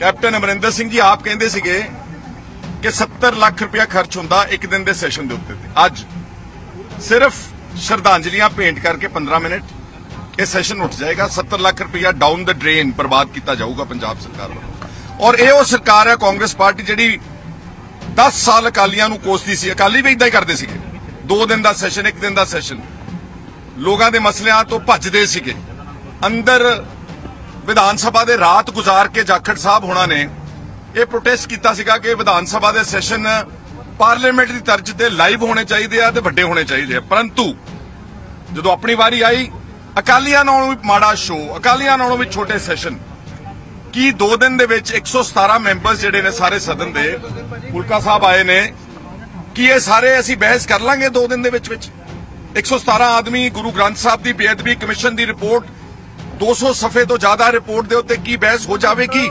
Captain Amarinder Singh ji ਆਪ ਕਹਿੰਦੇ ਸੀਗੇ ਕਿ 70 ਲੱਖ ਰੁਪਇਆ ਖਰਚ ਹੁੰਦਾ ਇੱਕ ਦਿਨ ਦੇ ਸੈਸ਼ਨ ਦੇ ਉੱਤੇ ਅੱਜ ਸਿਰਫ ਸ਼ਰਧਾਂਜਲੀਆਂ ਭੇਂਟ ਕਰਕੇ 15 ਮਿੰਟ, ਇਹ ਸੈਸ਼ਨ ਉੱਠ ਜਾਏਗਾ। 70 ਲੱਖ ਰੁਪਇਆ ਡਾਊਨ ਦ ਡਰੇਨ ਬਰਬਾਦ ਕੀਤਾ ਜਾਊਗਾ ਪੰਜਾਬ ਸਰਕਾਰ ਵੱਲੋਂ। ਔਰ ਇਹ ਉਹ ਸਰਕਾਰ ਹੈ, ਕਾਂਗਰਸ ਪਾਰਟੀ ਜਿਹੜੀ 10 ਸਾਲ ਅਕਾਲੀਆਂ ਨੂੰ ਕੋਸਦੀ ਸੀ। ਅਕਾਲੀ ਵੀ ਇਦਾਂ ਹੀ ਕਰਦੇ ਸੀਗੇ। ਦੋ ਦਿਨ ਦਾ ਸੈਸ਼ਨ, ਇੱਕ ਦਿਨ ਦਾ ਸੈਸ਼ਨ। ਲੋਕਾਂ ਦੇ ਮਸਲਿਆਂ ਤੋਂ ਭੱਜਦੇ ਸੀਗੇ। ਅੰਦਰ ਵਿਧਾਨ ਸਭਾ ਦੇ ਰਾਤ ਗੁਜ਼ਾਰ ਕੇ ਜਾਖੜ ਸਾਹਿਬ ਹੋਣਾ ਨੇ ਇਹ ਪ੍ਰੋਟੈਸਟ ਕੀਤਾ ਸੀਗਾ ਕਿ ਵਿਧਾਨ ਸਭਾ ਦੇ ਸੈਸ਼ਨ ਪਾਰਲੀਮੈਂਟ ਦੀ ਤਰਜ਼ ਤੇ ਲਾਈਵ ਹੋਣੇ ਚਾਹੀਦੇ ਆ ਤੇ ਵੱਡੇ ਹੋਣੇ ਚਾਹੀਦੇ ਆ। ਪਰੰਤੂ ਜਦੋਂ ਆਪਣੀ ਵਾਰੀ ਆਈ, ਅਕਾਲੀਆਂ ਨਾਲੋਂ ਵੀ ਮਾੜਾ ਸ਼ੋ ਅਕਾਲੀਆਂ ਨਾਲੋਂ ਵੀ ਛੋਟੇ ਸੈਸ਼ਨ ਕੀ 2 ਦਿਨ ਦੇ ਵਿੱਚ 117 ਮੈਂਬਰਸ ਜਿਹੜੇ ਨੇ ਸਾਰੇ ਸਦਨ ਦੇ ਫੁਲਕਾ ਸਾਹਿਬ ਆਏ ਨੇ, ਕੀ ਇਹ ਸਾਰੇ ਅਸੀਂ ਬਹਿਸ ਕਰ ਲਾਂਗੇ 2 ਦਿਨ ਦੇ ਵਿੱਚ ਵਿੱਚ? 117 ਆਦਮੀ ਗੁਰੂ ਗ੍ਰੰਥ ਸਾਹਿਬ ਦੀ ਬੇਅਦਬੀ ਕਮਿਸ਼ਨ ਦੀ ਰਿਪੋਰਟ 200 ਸਫੇ ਤੋਂ ਜ਼ਿਆਦਾ ਰਿਪੋਰਟ ਦੇ ਉੱਤੇ ਕੀ ਬਹਿਸ ਹੋ ਜਾਵੇਗੀ?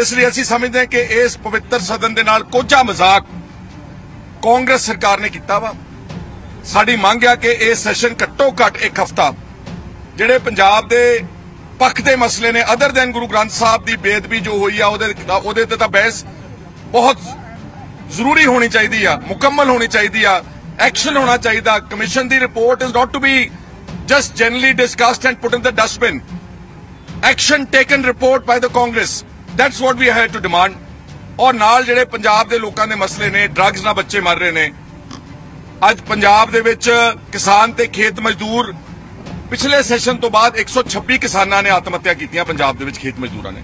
ਇਸ ਲਈ ਅਸੀਂ ਸਮਝਦੇ ਹਾਂ ਕਿ ਇਸ ਪਵਿੱਤਰ ਸਦਨ ਦੇ ਨਾਲ ਕੋਝਾ ਮਜ਼ਾਕ ਕਾਂਗਰਸ ਸਰਕਾਰ ਨੇ ਕੀਤਾ ਵਾ। ਸਾਡੀ ਮੰਗ ਆ ਕਿ ਇਹ ਸੈਸ਼ਨ ਘੱਟੋ ਘੱਟ ਇੱਕ ਹਫਤਾ ਜਿਹੜੇ ਪੰਜਾਬ ਦੇ ਪੱਖ ਦੇ ਮਸਲੇ ਨੇ ਅਦਰ ਦੈਨ ਗੁਰੂ ਗ੍ਰੰਥ ਸਾਹਿਬ ਦੀ ਬੇਅਦਬੀ ਜੋ ਹੋਈ ਆ, ਉਹਦੇ ਉਹਦੇ ਤੇ ਤਾਂ ਬਹਿਸ ਬਹੁਤ ਜ਼ਰੂਰੀ ਹੋਣੀ ਚਾਹੀਦੀ ਆ, ਮੁਕੰਮਲ ਹੋਣੀ ਚਾਹੀਦੀ ਆ, ਐਕਸ਼ਨ ਹੋਣਾ ਚਾਹੀਦਾ। Commission the report is not to be just generally discussed and put in the dustbin action taken report by the Congress that's what we have to demand ਔਰ ਨਾਲ ਜਿਹੜੇ ਪੰਜਾਬ ਦੇ ਲੋਕਾਂ ਦੇ ਮਸਲੇ ਨੇ ਡਰੱਗਸ ਨਾਲ ਬੱਚੇ ਮਰ ਰਹੇ ਨੇ ਅੱਜ ਪੰਜਾਬ ਦੇ ਵਿੱਚ ਕਿਸਾਨ ਤੇ ਖੇਤ ਮਜ਼ਦੂਰ ਪਿਛਲੇ ਸੈਸ਼ਨ ਤੋਂ ਬਾਅਦ 126 ਕਿਸਾਨਾਂ ਨੇ ਆਤਮ ਹੱਤਿਆ ਕੀਤੀਆਂ ਪੰਜਾਬ ਦੇ ਵਿੱਚ ਖੇਤ ਮਜ਼ਦੂਰਾਂ ਨੇ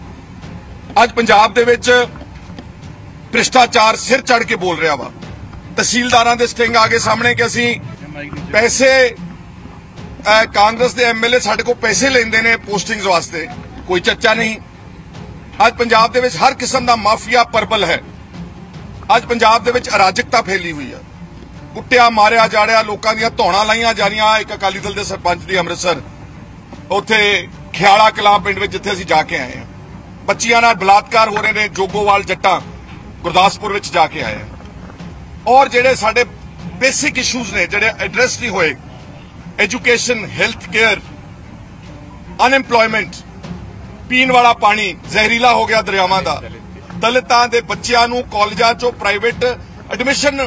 ਅੱਜ ਪੰਜਾਬ ਦੇ ਵਿੱਚ ਭ੍ਰਿਸ਼ਟਾਚਾਰ ਸਿਰ ਚੜ ਕੇ ਬੋਲ ਰਿਹਾ ਵਾ ਤਹਿਸੀਲਦਾਰਾਂ ਦੇ ਸਟਿੰਗ ਆ ਗਏ ਸਾਹਮਣੇ ਕਿ ਅਸੀਂ ਪੈਸੇ ਕਾਂਗਰਸ ਦੇ ਐਮਐਲਏ ਸਾਡੇ ਕੋਲ ਪੈਸੇ ਲੈਂਦੇ ਨੇ ਪੋਸਟਿੰਗਸ ਵਾਸਤੇ। ਕੋਈ ਚੱਚਾ ਨਹੀਂ। ਅੱਜ ਪੰਜਾਬ ਦੇ ਵਿੱਚ ਹਰ ਕਿਸਮ ਦਾ ਮਾਫੀਆ ਪਰਬਲ ਹੈ। ਅੱਜ ਪੰਜਾਬ ਦੇ ਵਿੱਚ ਅਰਾਜਕਤਾ ਫੈਲੀ ਹੋਈ ਹੈ ਕੁੱਟਿਆ, ਮਾਰਿਆ ਜਾ ਰਿਹਾ ਲੋਕਾਂ ਦੀਆਂ ਧੌਣਾ ਲਾਈਆਂ ਜਾ ਰਹੀਆਂ। ਇੱਕ ਅਕਾਲੀ ਦਲ ਦੇ ਸਰਪੰਚ ਦੀ ਅੰਮ੍ਰਿਤਸਰ। ਉੱਥੇ ਖਿਆਲਾ ਕਲਾਂ ਪਿੰਡ ਵਿੱਚ ਜਿੱਥੇ ਅਸੀਂ ਜਾ ਕੇ ਆਏ ਹਾਂ। ਬੱਚੀਆਂ ਨਾਲ ਬਲਾਤਕਾਰ ਹੋ ਰਹੇ ਨੇ ਜੋਗੋਵਾਲ ਜੱਟਾਂ। ਗੁਰਦਾਸਪੁਰ ਵਿੱਚ ਜਾ ਕੇ ਆਏ ਔਰ ਜਿਹੜੇ ਸਾਡੇ ਬੇਸਿਕ ਇਸ਼ੂਜ਼ ਨੇ, ਜਿਹੜੇ ਐਡਰੈਸ ਨਹੀਂ ਹੋਏ ਐਜੂਕੇਸ਼ਨ ਹੈਲਥ ਕੇਅਰ ਅਨਐਮਪਲੋਇਮੈਂਟ ਪੀਣ ਵਾਲਾ ਪਾਣੀ, ਜ਼ਹਿਰੀਲਾ ਹੋ ਗਿਆ ਦਰਿਆਵਾਂ ਦਾ। ਦਲਿਤਾਂ ਦੇ ਬੱਚਿਆਂ ਨੂੰ ਕਾਲਜਾਂ ਚੋਂ ਪ੍ਰਾਈਵੇਟ ਐਡਮਿਸ਼ਨ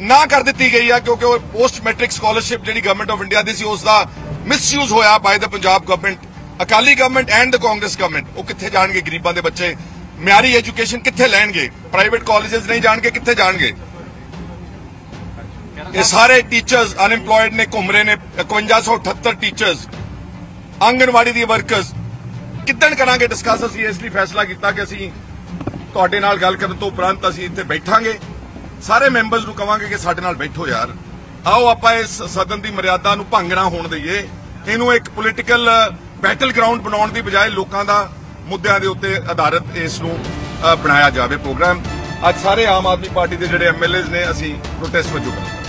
ਨਾ ਕਰ ਦਿੱਤੀ ਗਈ ਆ, ਕਿਉਂਕਿ ਉਹ ਪੋਸਟ ਮੈਟ੍ਰਿਕ ਸਕਾਲਰਸ਼ਿਪ ਜਿਹੜੀ ਗਵਰਨਮੈਂਟ ਆਫ ਇੰਡੀਆ ਦੀ ਸੀ ਉਸ ਦਾ ਮਿਸਯੂਜ਼ ਹੋਇਆ by the Punjab government Akali government and the Congress government ਉਹ ਕਿੱਥੇ ਜਾਣਗੇ ਗਰੀਬਾਂ ਦੇ ਬੱਚੇ? ਮਿਆਰੀ ਐਜੂਕੇਸ਼ਨ ਕਿੱਥੇ ਲੈਣਗੇ? ਪ੍ਰਾਈਵੇਟ ਕਾਲਜਸ ਨਹੀਂ ਜਾਣਗੇ, ਕਿੱਥੇ ਜਾਣਗੇ? ਇਹ ਸਾਰੇ ਟੀਚਰਸ ਅਨਐਮਪਲੋਇਡ ਨੇ, ਘੁੰਮ ਰਹੇ ਨੇ 5178 ਟੀਚਰਸ ਆਂਗਨਵਾੜੀ ਦੀ ਵਰਕਰਸ ਕਿੱਦਣ ਕਰਾਂਗੇ ਡਿਸਕਸ ਅਸੀਂ? ਇਸ ਲਈ ਫੈਸਲਾ ਕੀਤਾ ਕਿ ਅਸੀਂ ਤੁਹਾਡੇ ਨਾਲ ਗੱਲ ਕਰਨ ਤੋਂ ਉਪਰੰਤ ਅਸੀਂ ਇੱਥੇ ਬੈਠਾਂਗੇ। ਸਾਰੇ ਮੈਂਬਰਸ ਨੂੰ ਕਵਾਂਗੇ ਕਿ ਸਾਡੇ ਨਾਲ ਬੈਠੋ ਯਾਰ। ਆਓ, ਆਪਾਂ ਇਸ ਸਦਨ ਦੀ ਮਰਿਆਦਾ ਨੂੰ ਭੰਗ ਨਾ ਹੋਣ ਦਈਏ। ਇਹਨੂੰ ਇੱਕ ਪੋਲੀਟੀਕਲ ਬੈਟਲ ਗਰਾਊਂਡ ਬਣਾਉਣ ਦੀ ਬਜਾਏ ਲੋਕਾਂ ਦਾ ਮੁੱਦਿਆਂ ਦੇ ਉੱਤੇ ਆਧਾਰਿਤ ਇਸ ਨੂੰ ਬਣਾਇਆ ਜਾਵੇ ਪ੍ਰੋਗਰਾਮ ਅੱਜ ਸਾਰੇ ਆਮ ਆਦਮੀ ਪਾਰਟੀ ਦੇ ਜਿਹੜੇ ਐਮਐਲਏਜ਼ ਨੇ, ਅਸੀਂ ਪ੍ਰੋਟੈਸਟ ਵਜੋਂ ਕਰਾਂਗੇ।